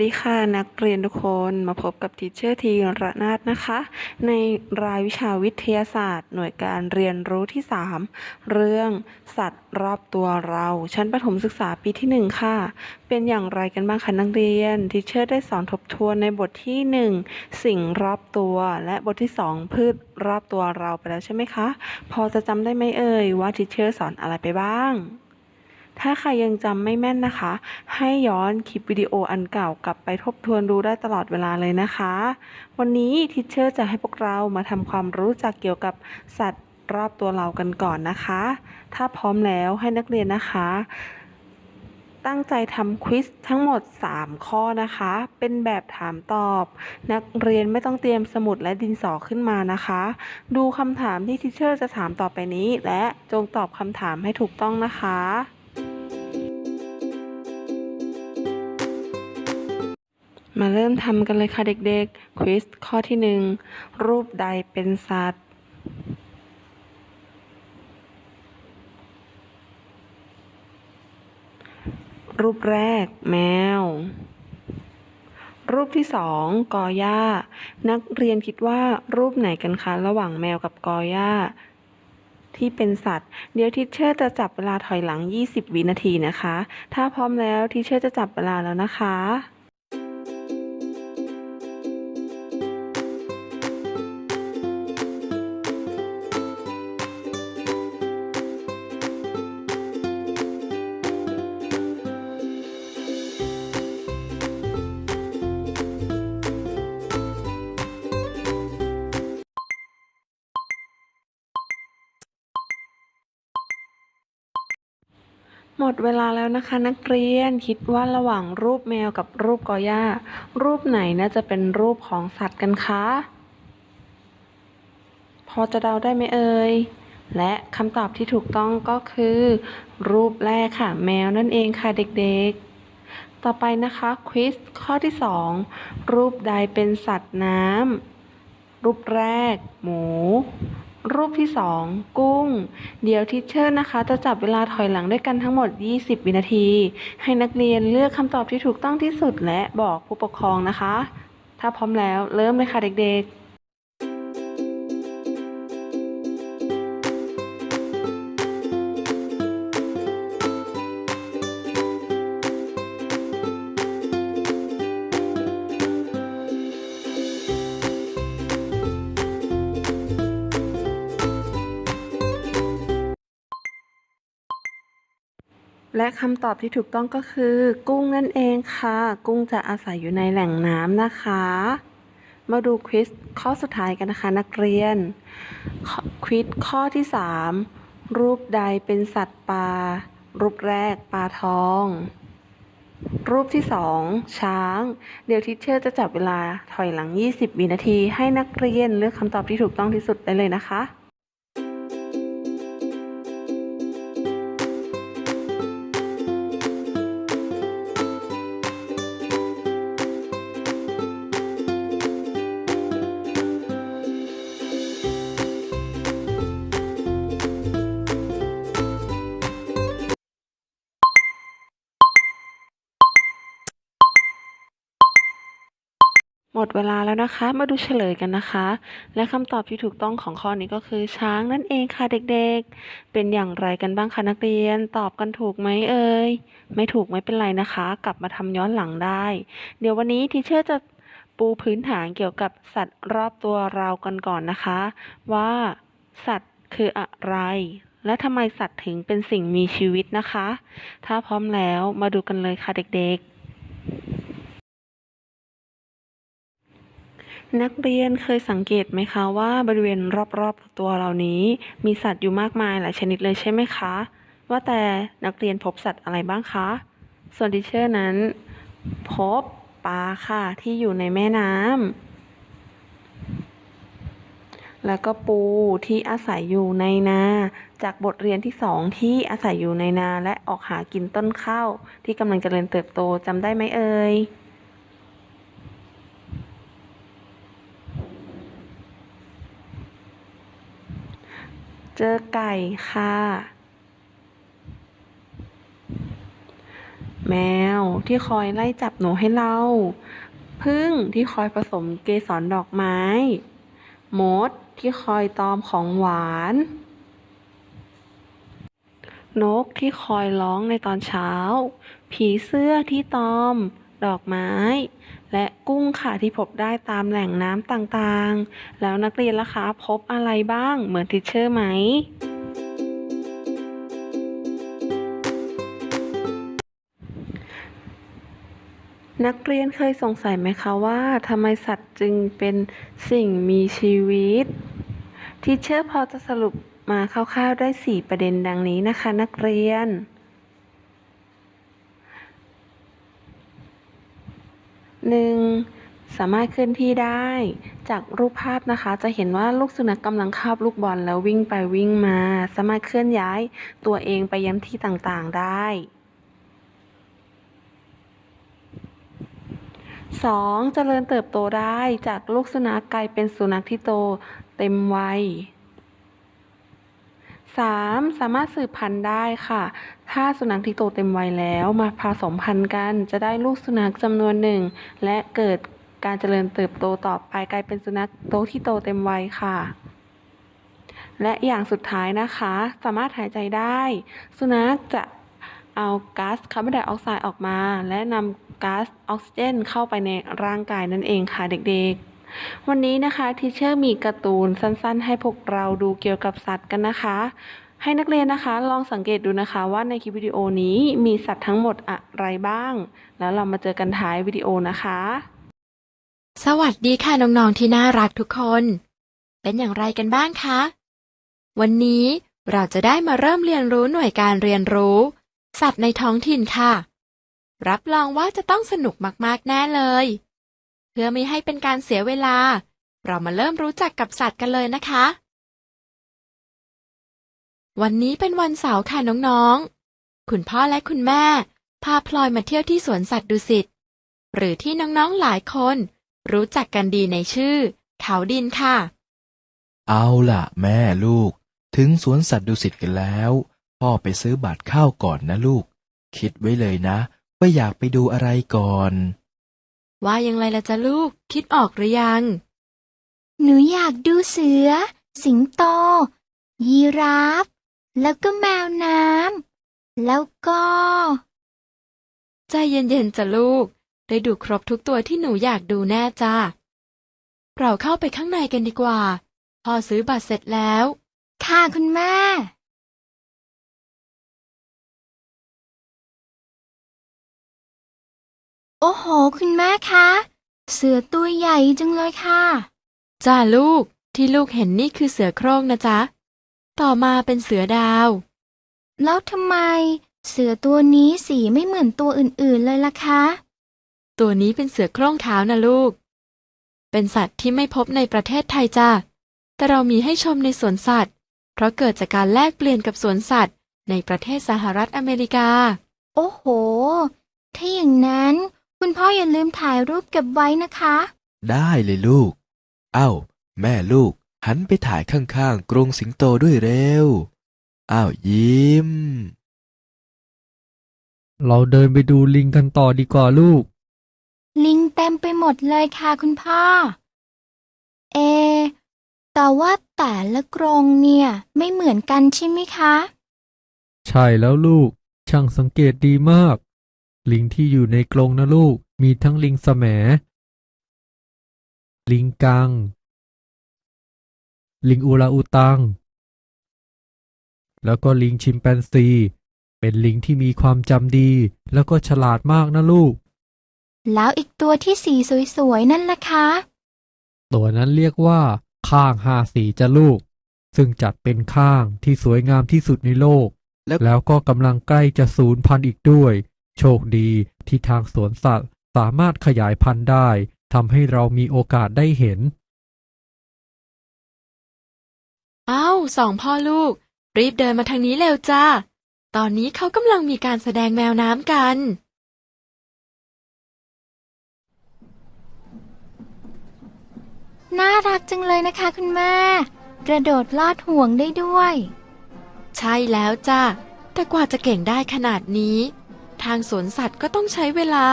สวัสดีค่ะนักเรียนทุกคนมาพบกับทีเชอร์ทีระนาดนะคะ ในรายวิชาวิทยาศาสตร์ หน่วยการเรียนรู้ที่ 3 เรื่องสัตว์รอบตัวเรา ชั้นประถมศึกษาปีที่ 1 ค่ะ เป็นอย่างไรกันบ้างคะนักเรียนทีเชอร์ได้สอนทบทวนในบทที่ 1 สิ่งรอบตัว และบทที่ 2 พืชรอบตัวเราไปแล้วใช่ไหมคะ พอจะจำได้ไหมเอ่ยว่าทีเชอร์สอนอะไรไปบ้าง ถ้าใครยังจำไม่แม่นนะคะ ให้ย้อนคลิปวิดีโออันเก่ากลับไปทบทวนดูได้ตลอดเวลาเลยนะคะ วันนี้ทิชเชอร์จะให้พวกเรามาทำความรู้จักเกี่ยวกับสัตว์รอบตัวเรากันก่อนนะคะ ถ้าพร้อมแล้วให้นักเรียนนะคะ ตั้งใจทำควิสทั้งหมด 3 ข้อนะคะ เป็นแบบถามตอบ นักเรียนไม่ต้องเตรียมสมุดและดินสอขึ้นมานะคะ ดูคำถามที่ทิชเชอร์จะถามต่อไปนี้ และจงตอบคำถามให้ถูกต้องนะคะ มาเริ่มทำกันเลยค่ะเด็กๆ ควิสข้อที่หนึ่งรูปใดเป็นสัตว์ รูปแรกแมว รูปที่สองกอหญ้า นักเรียนคิดว่ารูปไหนกันคะ ระหว่างแมวกับกอหญ้า ที่เป็นสัตว์ เดี๋ยวทิชเชอร์จะจับเวลาถอยหลัง 20 วินาทีนะคะ ถ้าพร้อมแล้วทิชเชอร์จะจับเวลาแล้วนะคะ หมดเวลาแล้วนะคะนักเรียนคิดว่าระหว่างรูปแมวกับรูปกอหญ้า รูปไหนน่าจะเป็นรูปของสัตว์กันคะพอจะเดาได้ไหมเอ่ยและคำตอบที่ถูกต้องก็คือ รูปแรกค่ะ แมวนั่นเองค่ะเด็กๆ ต่อไปนะคะควิสข้อที่ 2 รูปใดเป็นสัตว์น้ำรูปแรก หมู รูปที่ 2 กุ้ง เดี๋ยวทิชเชอร์นะคะ จะจับเวลาถอยหลังด้วยกันทั้งหมด 20 วินาที ให้นักเรียนเลือกคำตอบที่ถูกต้องที่สุดและบอกผู้ปกครองนะคะ ถ้าพร้อมแล้วเริ่มเลยค่ะเด็กๆ และคำตอบที่ถูกต้องก็คือ กุ้งนั่นเองค่ะ กุ้งจะอาศัยอยู่ในแหล่งน้ำนะคะ มาดูควิสข้อสุดท้ายกันนะคะนักเรียน ควิสข้อที่ 3 รูปใดเป็นสัตว์ป่ารูปแรกปลาทอง รูปที่ 2 ช้าง เดี๋ยวทิชเชอร์จะจับเวลาถอยหลัง 20 วินาที ให้นักเรียนเลือกคำตอบที่ถูกต้องที่สุดได้เลยนะคะ มดเวลาแล้วนะคะ มาดูเฉลยกันนะคะ และคำตอบที่ถูกต้องของข้อนี้ก็คือช้างนั่นเองค่ะเด็กๆ เป็นอย่างไรกันบ้างคะนักเรียน ตอบกันถูกไหมเอ่ย ไม่ถูกไม่เป็นไรนะคะ กลับมาทำย้อนหลังได้ เดี๋ยววันนี้ทีเชอร์จะปูพื้นฐานเกี่ยวกับสัตว์รอบตัวเรากันก่อนนะคะ ว่าสัตว์คืออะไร และทำไมสัตว์ถึงเป็นสิ่งมีชีวิตนะคะ ถ้าพร้อมแล้วมาดูกันเลยค่ะเด็กๆ นักเรียนเคยสังเกตไหมคะว่าบริเวณรอบๆตัวเรานี้ มีสัตว์อยู่มากมายหลายชนิดเลยใช่ไหมคะ ว่าแต่นักเรียนพบสัตว์อะไรบ้างคะ ส่วนดิเชอร์นั้น พบปลาค่ะที่อยู่ในแม่น้ำแล้วก็ปูที่อาศัยอยู่ในนา จากบทเรียนที่สองที่อาศัยอยู่ในนาและออกหากินต้นข้าวที่กำลังเจริญเติบโตจำได้ไหมเอ่ย เจอไก่ค่ะ แมวที่คอยไล่จับหนูให้เรา พึ่งที่คอยผสมเกสรดอกไม้ มดที่คอยตอมของหวาน นกที่คอยร้องในตอนเช้า ผีเสื้อที่ตอม ดอกไม้ และกุ้งค่ะที่พบได้ตามแหล่งน้ำต่างๆ แล้วนักเรียนล่ะคะพบอะไรบ้างเหมือนทิชเชอร์ไหมนักเรียนเคยสงสัยไหมคะว่าทำไมสัตว์จึงเป็นสิ่งมีชีวิต ทีเชอร์พอจะสรุปมาคร่าวๆได้ 4 ประเด็นดังนี้นะคะ นักเรียน 1. สามารถเคลื่อนที่ได้ จากรูปภาพนะคะ จะเห็นว่าลูกสุนัขกำลังคาบลูกบอลแล้ววิ่งไปวิ่งมา สามารถเคลื่อนย้ายตัวเองไปย้ำที่ต่างๆได้ 2. เจริญเติบโตได้จากลูกสุนัขกลายเป็นสุนัขที่โตเต็มวัย 3. สามารถสืบพันธุ์ได้ค่ะ ถ้าสุนัขที่โตเต็มวัยแล้วมาผสมพันธุ์กันจะได้ลูกสุนัขจำนวนหนึ่ง และเกิดการเจริญเติบโตต่อไปกลายเป็นสุนัขโตที่โตเต็มวัยค่ะ และอย่างสุดท้ายนะคะ สามารถหายใจได้ สุนัขจะเอาก๊าซคาร์บอนไดออกไซด์ออกมา และนำก๊าซออกซิเจนเข้าไปในร่างกายนั่นเองค่ะเด็กๆ วันนี้นะคะทีเชอร์มีการ์ตูนสั้นๆ ให้พวกเราดูเกี่ยวกับสัตว์กันนะคะ ให้นักเรียนนะคะลองสังเกตดูนะคะว่าในคลิปวิดีโอนี้มีสัตว์ทั้งหมดอะไรบ้าง แล้วเรามาเจอกันท้ายวิดีโอนะคะ สวัสดีค่ะน้องๆที่น่ารักทุกคน เป็นอย่างไรกันบ้างคะ วันนี้เราจะได้มาเริ่มเรียนรู้หน่วยการเรียนรู้ สัตว์ในท้องถิ่นค่ะ รับรองว่าจะต้องสนุกมากๆแน่เลย เพื่อไม่ให้เป็นการเสียเวลา เรามาเริ่มรู้จักกับสัตว์กันเลยนะคะ วันนี้เป็นวันเสาร์ค่ะน้องๆ คุณพ่อและคุณแม่ พาพลอยมาเที่ยวที่สวนสัตว์ดุสิต หรือที่น้องๆหลายคน รู้จักกันดีในชื่อ เขาดินค่ะ เอาล่ะ แม่ลูก ถึงสวนสัตว์ดุสิตกันแล้ว พ่อไปซื้อบัตรเข้าก่อนนะลูก คิดไว้เลยนะ ว่าอยากไปดูอะไรก่อน ว่ายังไงล่ะจ๊ะลูก คิดออกหรือยัง หนูอยากดูเสือ สิงโต ยีราฟ แล้วก็แมวน้ำ แล้วก็ ใจเย็นๆจ้ะลูก ได้ดูครบทุกตัวที่หนูอยากดูแน่จ้าเราเข้าไปข้างในกันดีกว่า พอซื้อบัตรเสร็จแล้ว ค่ะคุณแม่ โอ้โห คุณแม่คะ เสือตัวใหญ่จังเลยค่ะ จ้าลูกที่ลูกเห็นนี่คือเสือโคร่งนะจ๊ะ ต่อมาเป็นเสือดาว แล้วทำไม เสือตัวนี้สีไม่เหมือนตัวอื่นๆเลยล่ะคะ ตัวนี้เป็นเสือโคร่งขาวนะลูก เป็นสัตว์ที่ไม่พบในประเทศไทยจ้าแต่เรามีให้ชมในสวนสัตว์ เพราะเกิดจากการแลกเปลี่ยนกับสวนสัตว์ ในประเทศสหรัฐอเมริกา โอ้โห ถ้าอย่างนั้น คุณพ่ออย่าลืมถ่ายรูปเก็บไว้นะคะ ได้เลยลูก เอ้า แม่ลูก หันไปถ่ายข้างๆกรงสิงโตด้วยเร็ว อ้าวยิ้ม เราเดินไปดูลิงกันต่อดีกว่าลูก ลิงเต็มไปหมดเลยค่ะคุณพ่อ เอะแต่ว่าแต่ละกรงเนี่ยไม่เหมือนกันใช่ไหมคะ ใช่แล้วลูก ช่างสังเกตดีมาก ลิงที่อยู่ในกรงนะลูก มีทั้งลิงแสมลิงกัง ลิงอูราอูตัง แล้วก็ลิงชิมแปนซี เป็นลิงที่มีความจำดี แล้วก็ฉลาดมากนะลูก แล้วอีกตัวที่สีสวยๆ นั่นล่ะคะ ตัวนั้นเรียกว่าข้างห้าสีจะลูก ซึ่งจัดเป็นข้างที่สวยงามที่สุดในโลก แล้วแล้วก็กำลังใกล้จะสูญพันธุ์อีกด้วย โชคดีที่ทางสวนสัตว์สามารถขยายพันธุ์ได้ทำให้เรามีโอกาสได้เห็น เอ้าสองพ่อลูก รีบเดินมาทางนี้เร็วจ้า ตอนนี้เขากำลังมีการแสดงแมวน้ำกัน น่ารักจังเลยนะคะคุณแม่ กระโดดลอดห่วงได้ด้วย ใช่แล้วจ้าแต่กว่าจะเก่งได้ขนาดนี้ททางสวนสัตว์ก็ต้องใช้เวลา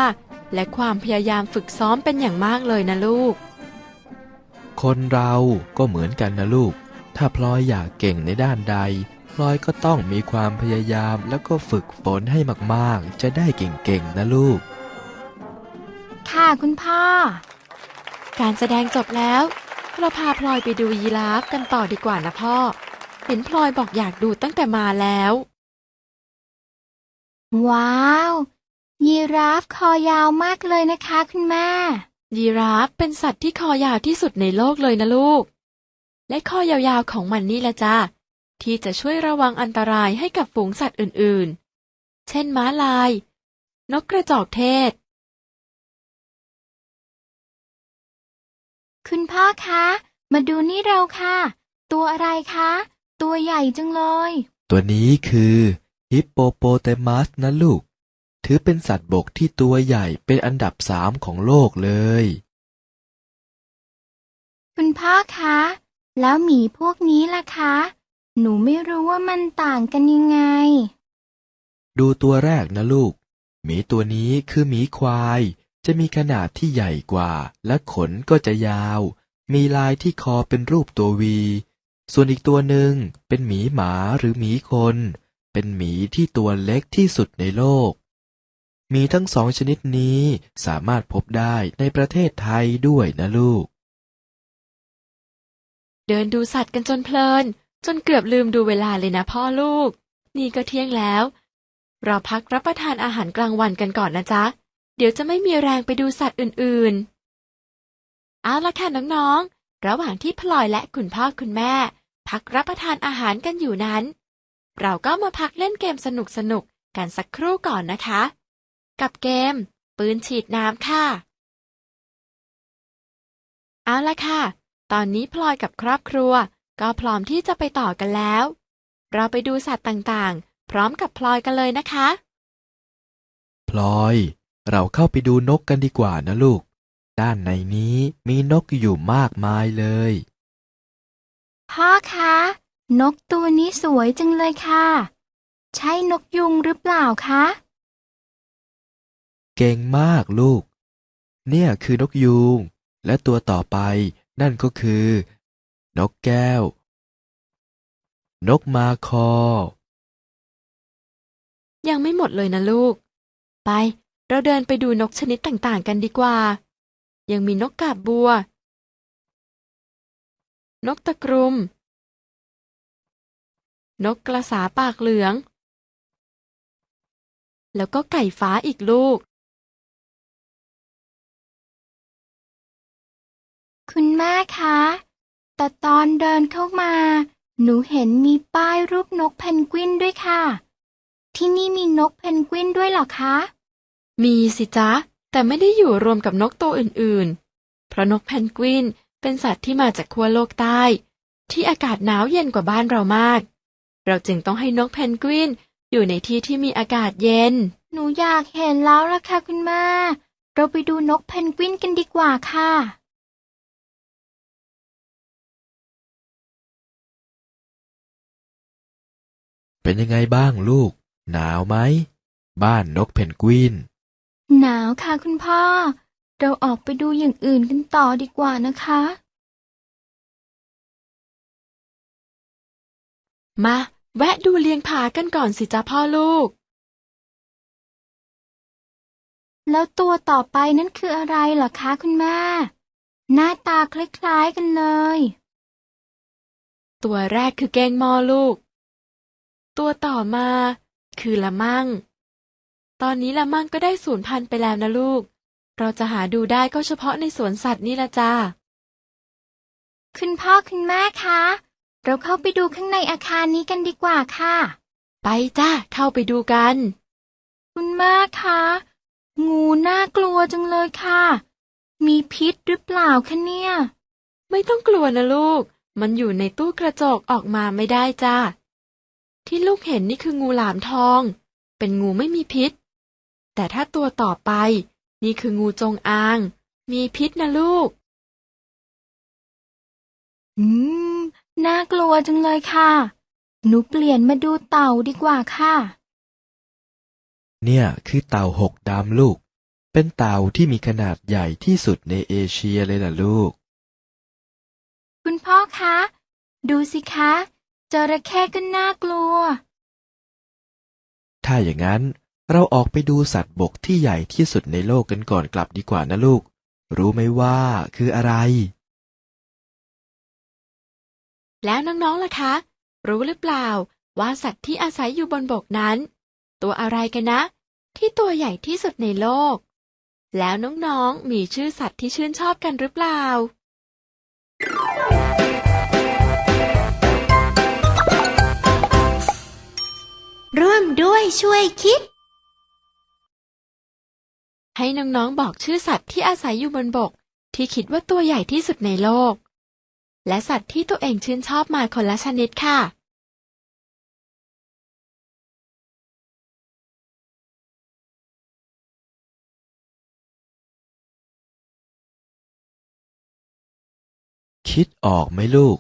และความพยายามฝึกซ้อมเป็นอย่างมากเลยนะลูก คนเราก็เหมือนกันนะลูก ถ้าพลอยอยากเก่งในด้านใด พลอยก็ต้องมีความพยายามแล้วก็ฝึกฝนให้มากๆ จะได้เก่งๆนะลูก ค่ะคุณพ่อ การแสดงจบแล้วเราพาพลอยไปดูยีราฟกันต่อดีกว่านะพ่อ เห็นพลอยบอกอยากดูตั้งแต่มาแล้ว ว้าว ยีราฟคอยาวมากเลยนะคะคุณแม่ ยีราฟเป็นสัตว์ที่คอยาวที่สุดในโลกเลยนะลูก และคอยาวๆของมันนี่แหละจ้าที่จะช่วยระวังอันตรายให้กับฝูงสัตว์อื่นๆ เช่นม้าลาย นกกระจอกเทศ คุณพ่อคะ มาดูนี่เราค่ะ ตัวอะไรคะ ตัวใหญ่จังเลย ตัวนี้คือฮิปโปโปเตมัสนะลูก ถือเป็นสัตว์บกที่ตัวใหญ่เป็นอันดับสามของโลกเลย คุณพ่อคะ แล้วหมีพวกนี้ล่ะคะ หนูไม่รู้ว่ามันต่างกันยังไง ดูตัวแรกนะลูก หมีตัวนี้คือหมีควาย จะมีขนาดที่ใหญ่กว่า และขนก็จะยาว มีลายที่คอเป็นรูปตัววี ส่วนอีกตัวหนึ่งเป็นหมีหมาหรือหมีคน เป็นหมีที่ตัวเล็กที่สุดในโลกหมีทั้งสองชนิดนี้สามารถพบได้ในประเทศไทยด้วยนะลูก เดินดูสัตว์กันจนเพลิน จนเกือบลืมดูเวลาเลยนะพ่อลูก นี่ก็เที่ยงแล้ว เราพักรับประทานอาหารกลางวันกันก่อนนะจ๊ะ เดี๋ยวจะไม่มีแรงไปดูสัตว์อื่นๆ เอาละค่ะน้องๆ ระหว่างที่พลอยและคุณพ่อคุณแม่ พักรับประทานอาหารกันอยู่นั้น เราก็มาพักเล่นเกมสนุกๆกันสักครู่ก่อนนะคะ กับเกม ปืนฉีดน้ำค่ะ เอาละค่ะ ตอนนี้พลอยกับครอบครัว ก็พร้อมที่จะไปต่อกันแล้ว เราไปดูสัตว์ต่างๆ พร้อมกับพลอยกันเลยนะคะ พลอย เราเข้าไปดูนกกันดีกว่านะลูก ด้านในนี้มีนกอยู่มากมายเลย พ่อคะ นกตัวนี้สวยจังเลยค่ะ ใช่นกยุงหรือเปล่าคะ เก่งมากลูก เนี่ยคือนกยูง และตัวต่อไป นั่นก็คือ นกแก้ว นกมาคอ ยังไม่หมดเลยนะลูก ไป เราเดินไปดูนกชนิดต่างๆ กันดีกว่า ยังมีนกกาบบัว นกตะกรุม นกกระสาปากเหลือง แล้วก็ไก่ฟ้าอีกลูก คุณแม่คะ แต่ตอนเดินเข้ามา หนูเห็นมีป้ายรูปนกเพนกวินด้วยค่ะ ที่นี่มีนกเพนกวินด้วยเหรอคะ มีสิจ๊ะ แต่ไม่ได้อยู่รวมกับนกตัวอื่นๆ เพราะนกเพนกวินเป็นสัตว์ที่มาจากขั้วโลกใต้ ที่อากาศหนาวเย็นกว่าบ้านเรามาก เราจึงต้องให้นกเพนกวินอยู่ในที่ที่มีอากาศเย็น หนูอยากเห็นแล้วล่ะค่ะคุณแม่ เราไปดูนกเพนกวินกันดีกว่าค่ะ เป็นยังไงบ้างลูก หนาวไหม บ้านนกเพนกวิน หนาวค่ะคุณพ่อ เราออกไปดูอย่างอื่นกันต่อดีกว่านะคะ มา แวะดูเลียงผากันก่อนสิจ๊ะพ่อลูก แล้วตัวต่อไปนั่นคืออะไรเหรอคะคุณแม่ หน้าตาคล้ายๆกันเลย ตัวแรกคือแกงมอลูก ตัวต่อมา คือละมั่ง ตอนนี้ละมั่งก็ได้สูญพันธุ์ไปแล้วนะลูก เราจะหาดูได้ก็เฉพาะในสวนสัตว์นี่ละจ้า คุณพ่อคุณแม่คะ เราเข้าไปดูข้างในอาคารนี้กันดีกว่าค่ะ ไปจ้าเข้าไปดูกัน คุณแม่คะ งูน่ากลัวจังเลยค่ะ มีพิษหรือเปล่าคะเนี่ย ไม่ต้องกลัวนะลูก มันอยู่ในตู้กระจกออกมาไม่ได้จ้า ที่ลูกเห็นนี่คืองูหลามทอง เป็นงูไม่มีพิษ แต่ถ้าตัวต่อไป นี่คืองูจงอาง มีพิษนะลูก อืม น่ากลัวจังเลยค่ะ หนูเปลี่ยนมาดูเต่าดีกว่าค่ะ เนี่ยคือเต่าหกดำลูก เป็นเต่าที่มีขนาดใหญ่ที่สุดในเอเชียเลยล่ะลูก คุณพ่อคะ ดูสิคะ จระเข้ก็น่ากลัว ถ้าอย่างนั้นเราออกไปดูสัตว์บกที่ใหญ่ที่สุดในโลกกันก่อนกลับดีกว่านะลูก รู้ไหมว่าคืออะไร แล้วน้องๆล่ะคะ รู้หรือเปล่าว่าสัตว์ที่อาศัยอยู่บนบกนั้น ตัวอะไรกันนะ ที่ตัวใหญ่ที่สุดในโลก แล้วน้องๆมีชื่อสัตว์ที่ชื่นชอบกันหรือเปล่า ร่วมด้วยช่วยคิด ให้น้องๆบอกชื่อสัตว์ที่อาศัยอยู่บนบก ที่คิดว่าตัวใหญ่ที่สุดในโลก และสัตว์ที่ตัวเองชื่นชอบมาคนละชนิดค่ะ คิดออกไหมลูก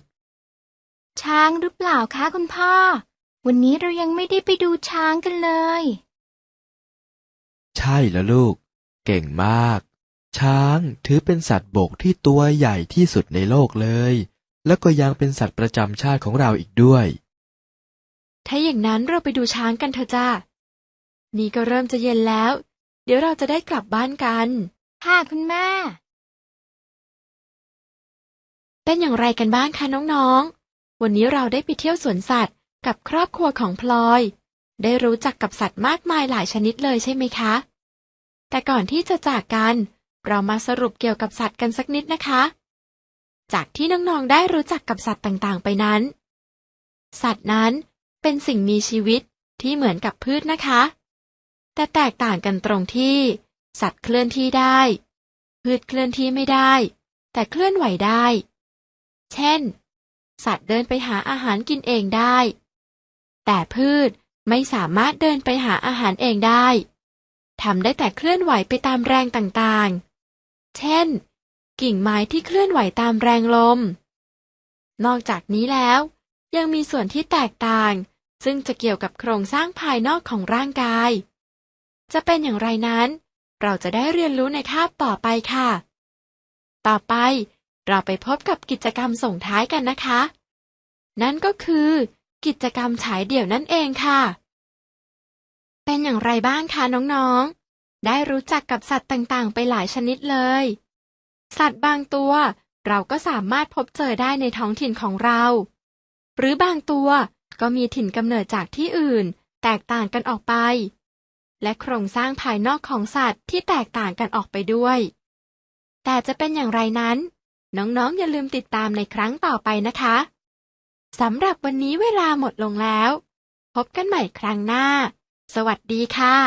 ช้างหรือเปล่าคะคุณพ่อ วันนี้เรายังไม่ได้ไปดูช้างกันเลย ใช่แล้วลูก เก่งมาก ช้างถือเป็นสัตว์บกที่ตัวใหญ่ที่สุดในโลกเลย แล้วก็ยังเป็นสัตว์ประจำชาติของเราอีกด้วย ถ้าอย่างนั้นเราไปดูช้างกันเถอะจ้านี่ก็เริ่มจะเย็นแล้ว เดี๋ยวเราจะได้กลับบ้านกัน ค่ะคุณแม่ เป็นอย่างไรกันบ้างคะน้องๆ วันนี้เราได้ไปเที่ยวสวนสัตว์ กับครอบครัวของพลอย ได้รู้จักกับสัตว์มากมายหลายชนิดเลยใช่ไหมคะ แต่ก่อนที่จะจากกัน เรามาสรุปเกี่ยวกับสัตว์กันสักนิดนะคะ จากที่น้องๆได้รู้จักกับสัตว์ต่างๆ ไปนั้น สัตว์นั้นเป็นสิ่งมีชีวิตที่เหมือนกับพืชนะคะ แต่แตกต่างกันตรงที่ สัตว์เคลื่อนที่ได้ พืชเคลื่อนที่ไม่ได้ แต่เคลื่อนไหวได้ เช่น สัตว์เดินไปหาอาหารกินเองได้ แต่พืชไม่สามารถเดินไปหาอาหารเองได้ทำได้แต่เคลื่อนไหวไปตามแรงต่างๆ เช่น กิ่งไม้ที่เคลื่อนไหวตามแรงลม นอกจากนี้แล้ว ยังมีส่วนที่แตกต่าง ซึ่งจะเกี่ยวกับโครงสร้างภายนอกของร่างกาย จะเป็นอย่างไรนั้น เราจะได้เรียนรู้ในคาบต่อไปค่ะ ต่อไปเราไปพบกับกิจกรรมส่งท้ายกันนะคะ นั่นก็คือ กิจกรรมฉายเดี่ยวนั่นเองค่ะ เป็นอย่างไรบ้างคะน้องๆ ได้รู้จักกับสัตว์ต่างๆ ไปหลายชนิดเลย สัตว์บางตัว เราก็สามารถพบเจอได้ในท้องถิ่นของเรา หรือบางตัวก็มีถิ่นกำเนิดจากที่อื่น แตกต่างกันออกไป และโครงสร้างภายนอกของสัตว์ที่แตกต่างกันออกไปด้วย แต่จะเป็นอย่างไรนั้น น้องๆ อย่าลืมติดตามในครั้งต่อไปนะคะ สำหรับวันนี้เวลาหมดลงแล้ว พบกันใหม่ครั้งหน้า สวัสดีค่ะ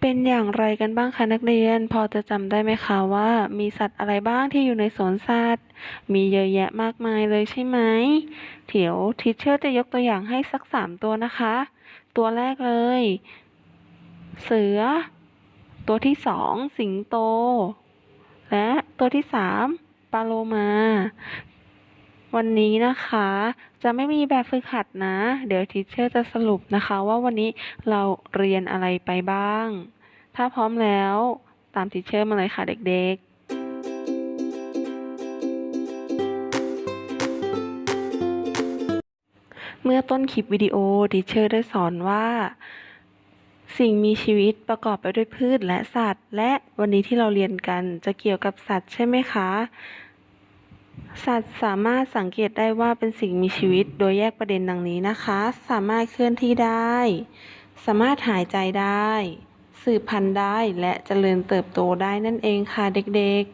เป็นอย่างไรกันบ้างคะนักเรียน พอจะจำได้ไหมคะว่า มีสัตว์อะไรบ้างที่อยู่ในสวนสัตว์ มีเยอะแยะมากมายเลยใช่ไหมเดี๋ยวทิเชอร์จะยกตัวอย่างให้สักสามตัวนะคะ ตัวแรกเลย เสือ ตัวที่สองสิงโต และตัวที่สาม ปาโลมา วันนี้นะคะ จะไม่มีแบบฝึกหัดนะ เดี๋ยวทิเชอร์จะสรุปนะคะ ว่าวันนี้เราเรียนอะไรไปบ้าง ถ้าพร้อมแล้วตามทิเชอร์มาเลยค่ะเด็กๆเมื่อต้นคลิปวิดีโอทิเชอร์ได้สอนว่า สิ่งมีชีวิตประกอบไปด้วยพืชและสัตว์ และวันนี้ที่เราเรียนกันจะเกี่ยวกับสัตว์ใช่ไหมคะ สัตว์สามารถสังเกตได้ว่าเป็นสิ่งมีชีวิตโดยแยกประเด็นดังนี้นะคะ สามารถเคลื่อนที่ได้ สามารถหายใจได้ สืบพันธุ์ได้และเจริญเติบโตได้นั่นเองค่ะเด็ก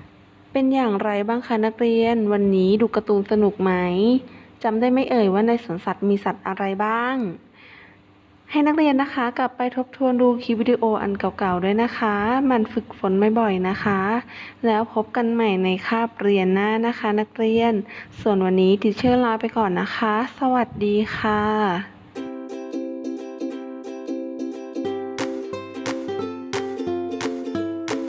ๆ เป็นอย่างไรบ้างคะนักเรียน วันนี้ดูการ์ตูนสนุกไหมจำได้ไหมเอ่ยว่าในสวนสัตว์มีสัตว์อะไรบ้าง ให้นักเรียนนะคะกลับไปทบทวนดูคลิปวิดีโออันเก่าๆด้วยนะคะ มันฝึกฝนบ่อยๆนะคะ แล้วพบกันใหม่ในคาบเรียนหน้านะคะ นักเรียน ส่วนวันนี้ทิเชอร์ลาไปก่อนนะคะ สวัสดีค่ะ